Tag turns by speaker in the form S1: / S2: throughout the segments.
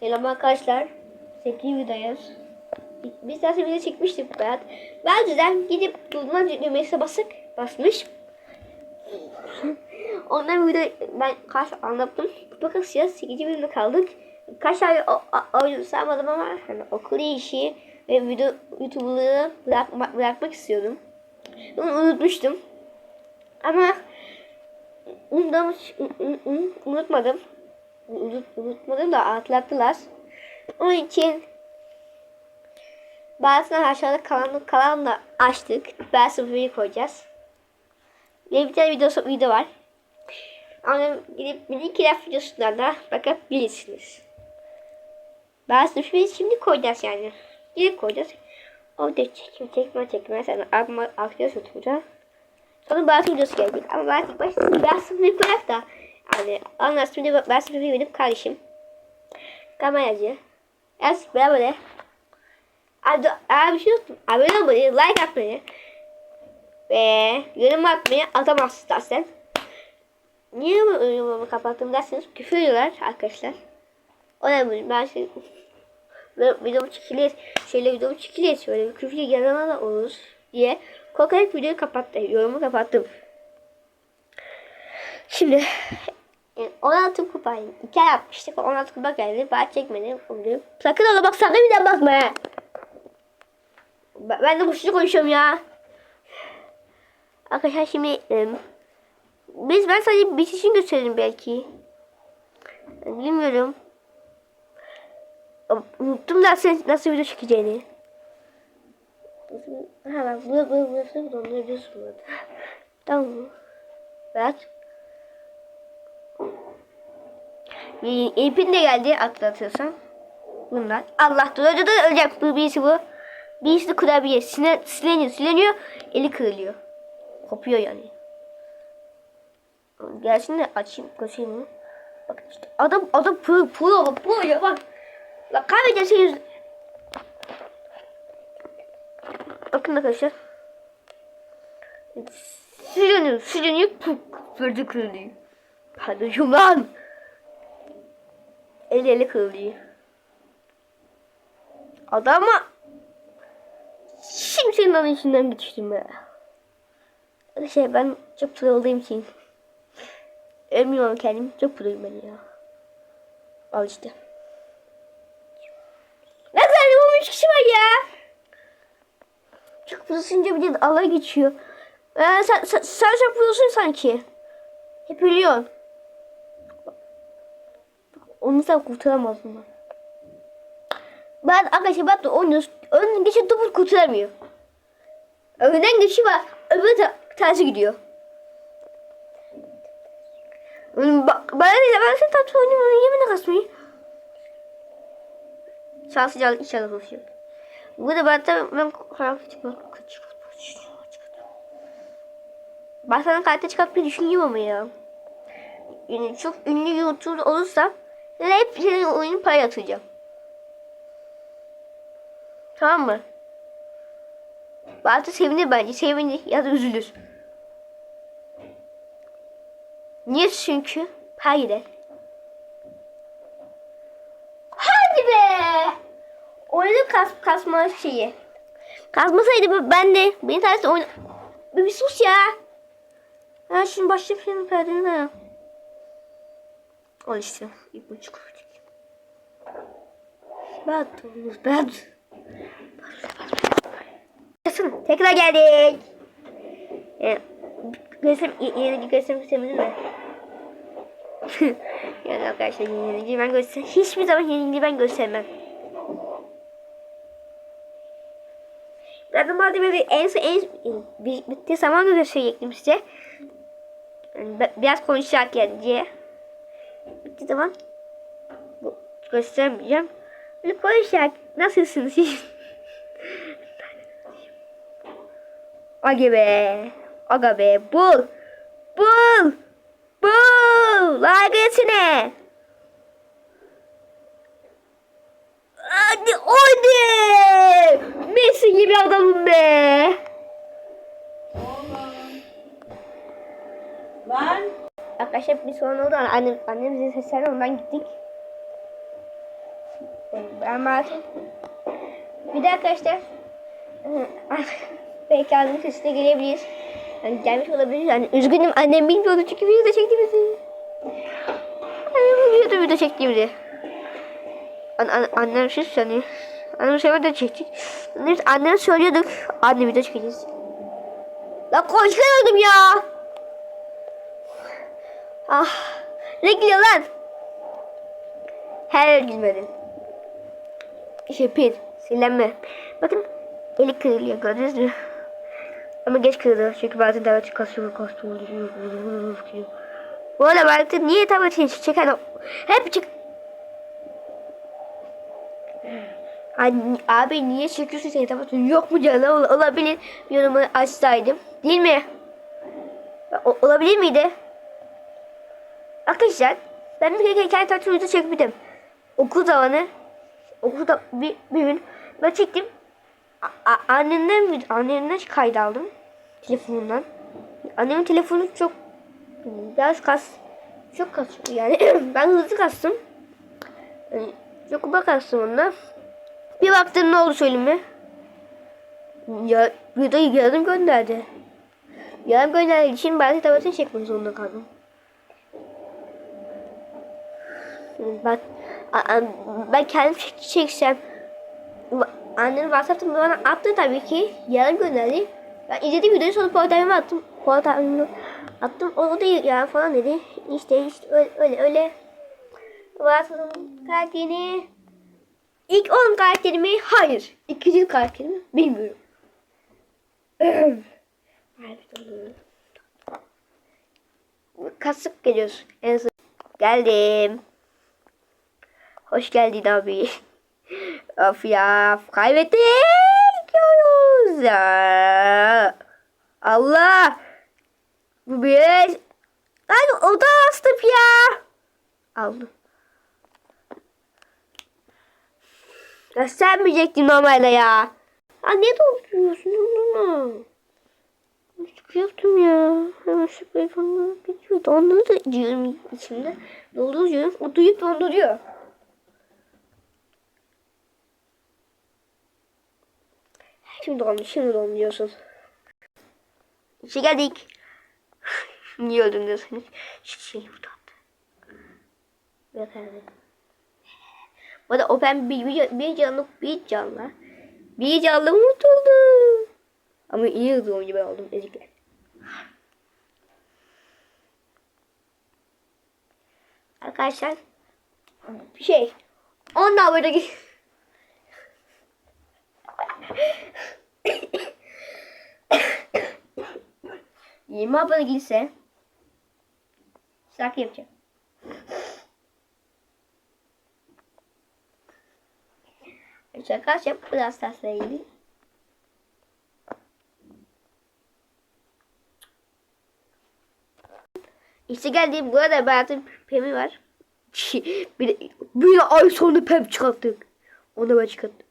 S1: Selam arkadaşlar. 8 videodayız. Biz zaten video çekmiştik Berat. Ben yüzden gidip durma düğmesine basık basmış. Ondan video ben kaç anlattım. Bakın size 8. bölümde kaldık. Kaç ay o- o- oyun saymadım ama hani okul işi ve video YouTube'ları bırakma, bırakmak istiyordum. Onu unutmuştum. Ama unutmadım. Unut, unutmadım da atlattılar. Onun için bazıları aşağıda kalan, kalan da açtık. Ben sıfırı koyacağız. Ve bir tane video, video var. Onu gidip Minecraft videosundan da bakabilirsiniz. Ben sıfırı şimdi koyacağız yani. Gidip koyacağız. Orada çekme çekme çekme. Sen akma akıyor tutacağız. Sonra bazı videosu gelecek. Ama ben ilk başta ben sıfırı bırak da. Yani anlarsın şimdi ben sıfırı benim kardeşim. Kameracı. Ez beraber de. Abi, abi şey unuttum. Abone olmayı, like atmayı ve yorum atmayı atamazsın zaten. Niye yorumumu kapattım derseniz küfür ediyorlar arkadaşlar. O yüzden ben şey videomu çekilir, şeyle videomu çekilir, şöyle bir küfür yarana da olur diye korkarak videoyu kapattım, yorumu kapattım. Şimdi e, 16 kupayı iki ay yapmıştık. 16 kupa geldi. Ben çekmedim. Oluyor. Sakın ona bak sakın bir daha bakma. he. Ben de boşuna konuşuyorum ya. Arkadaşlar şimdi e, biz ben sadece bitişini gösterelim belki. Bilmiyorum. Unuttum da sen nasıl video çekeceğini. Ha bak bu bu burası donduruyorsun burada. Tamam mı? Evet. İpin de geldi atlatıyorsam. Bunlar. Allah önce de ölecek. Bu birisi bu. Birisi kurabiye. Sine, sileniyor sileniyor. Eli kırılıyor. Kopuyor yani. Gelsin de açayım koşayım mı? Bak işte adam adam pır pır pır ya bak. La kaybederseniz. Bakın arkadaşlar. Sileniyor sileniyor. Pırdı kırılıyor. Hadi lan. El eli kırılıyor. Adama kimsenin onun içinden geçtim be. Şey ben çok pro olduğum için. Ölmüyorum kendim. Çok proyum ben ya. Al işte. Ne kadar 13 kişi var ya. Çok prosunca bir de alay geçiyor. Ee, sen, sen, sen çok prosun sanki. Hep ölüyorsun. Onu sen kurtaramazsın ben. Ben arkadaşlar ben de oynuyoruz. Önden geçip topu kurtaramıyor. Önden geçiyor var. Öbür ta tersi gidiyor. Bak, bana değil ben sen tatlı oynamıyorum. Yemin kasmayı. Şansı canlı inşallah oluşuyor. Burada ben de ben karanlık çıkmak Ben sana kartı çıkartmayı düşünüyorum ama ya. Yani çok ünlü YouTuber olursa hep senin oyunu para atacağım. Tamam mı? Bazı sevinir bence. Sevinir ya da üzülür. Niye? Çünkü para gider. Hadi be! Oyunu kas, kasma şeyi. Kasmasaydı ben de beni tersi oyun... Bir, sus ya. Ha şimdi başlayıp senin perdeni. Al işte. İp buçuk. Ben ben. Yaşasın. Tekrar geldik. Yani, görsem, yenici görsem göstermedim mi? yani arkadaşlar yenici ben göster. Hiçbir zaman yenici ben göstermem. Normalde böyle en en bir, bitti zaman da gösterecektim size. Yani biraz konuşarken diye. Bitti zaman bu göstermeyeceğim. Böyle konuşacak. Nasılsınız siz? Aga be. Aga be. Bul. Bul. Bul. Like etsene. Hadi hadi. Messi gibi adamım be.
S2: Lan.
S1: Arkadaşlar bir sorun oldu. Annem, annem bize seslendi ondan gittik. Ben Mart'ım. Bir de arkadaşlar belki annemin sesi de gelebilir. Yani gelmiş olabilir. Yani üzgünüm annem bilmiyordu çünkü video da çektiğimizi. Annem bilmiyordu video çektiğimizi. An an annem şey sanıyor. Annem sefer de çektik. Biz anneme söylüyorduk. Anne video çekeceğiz. La koşuyordum ya. Ah. Ne gidiyor lan? Her gülmedin. İşte pil. Silenme. Bakın eli kırılıyor gördünüz mü? Ama geç kırılıyor çünkü bazen tablet kasıyor kasıyor. Bu arada bazen niye tabletini çeken hep çık Anne, abi niye çekiyorsun seni tabletin yok mu canım Ol- olabilir yorumu açsaydım değil mi? O- olabilir miydi? Arkadaşlar ben bir kere kendi tabletimi çekmedim. Okul zamanı okulda bir, bir gün ben çektim. A- a- annemden annemden kayıt aldım telefonundan. Annemin telefonu çok biraz kas çok kasıyor yani ben hızlı kastım. Yani çok bak kastım onunla. Bir baktım ne oldu söyleyeyim mi? Ya videoyu yarım gönderdi. Yarım gönderdiği için de tabletini çekmek zorunda kaldım. Ben, a- a- ben kendim çek- çeksem Annem WhatsApp'tan bana attı tabii ki. Yarın gönderdi. Ben izlediğim videoyu sonra portalime attım. Portalime attım. O da ya falan dedi. İşte işte öyle öyle. öyle. WhatsApp'ın karakterini ilk 10 karakterimi hayır. İkinci karakterimi bilmiyorum. Kasıp geliyoruz. En son geldim. Hoş geldin abi. Of ya kaybettik. Allah. Bu bir Lan o da bastım ya. Aldım. Göstermeyecektim normalde ya. Ya ne dolduruyorsun onu? Çıkıyordum ya. Hemen şüphe falan geçiyor. Dondurucu diyorum içimde. Dolduruyorum. O duyup donduruyor. Şimdi don, şimdi don diyorsun. İşe geldik. Niye öldün diyorsun. Şu şeyi burada. Yeter mi? Bu arada Open bir, bir, bir canlı bir canlı bir canlı unutuldu. Ama iyi hızlı oyuncu ben oldum ezikler. Arkadaşlar bir şey 10 abone 20 abone gelirse şarkı yapacağım. Şaka yap biraz tasla. İşte geldiğim burada hayatım pemi var. bir, bir ay sonra pem çıkarttık. Onu ben çıkarttım.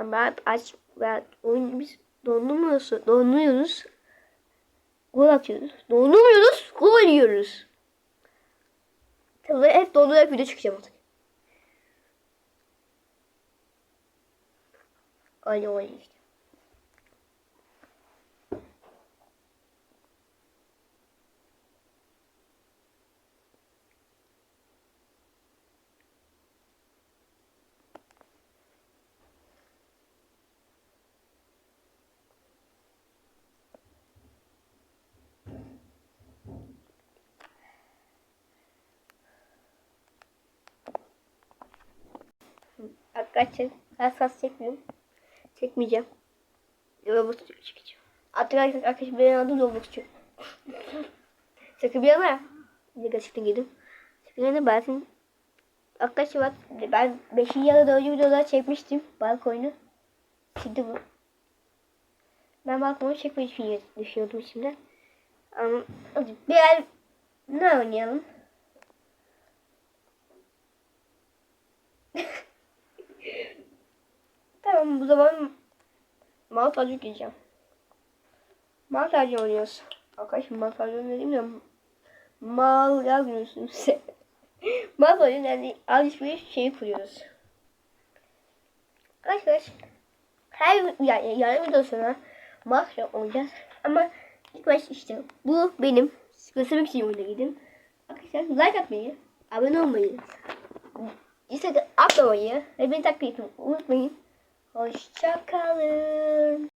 S1: Ben aç ben oyun biz donduruyoruz, donduruyoruz. Gol atıyoruz. Donduruyoruz, gol yiyoruz. Tabii hep dondurarak video çıkacağım artık. Öyle öyle işte. Arkadaşlar hassas çekmiyorum. Çekmeyeceğim. Robot çekeceğim. Artık arkadaşlar benim adım Robotçu. Şaka bir yana. Ne gerçekten girdim. Şaka yana bazen Arkadaşlar bak ben 5. ya da 4. videoda çekmiştim balkonu. Şimdi bu. Ben balkonu çekmeyi düşünüyordum, şimdi. Ama bir el ne oynayalım? Tamam bu zaman mal tacı gireceğim. Mal tacı oynuyoruz. Arkadaşım mal tacı oynayayım da Mal yazmıyorsunuz. Mal oyun yani alışveriş şeyi kuruyoruz. Arkadaşlar her yani yarın videosuna mahşer oynayacağız. Ama ilk baş işte bu benim göstermek için oyuna girdim. Arkadaşlar like atmayı, abone olmayı, işte atlamayı ve beni takip etmeyi unutmayın. Hoşçakalın.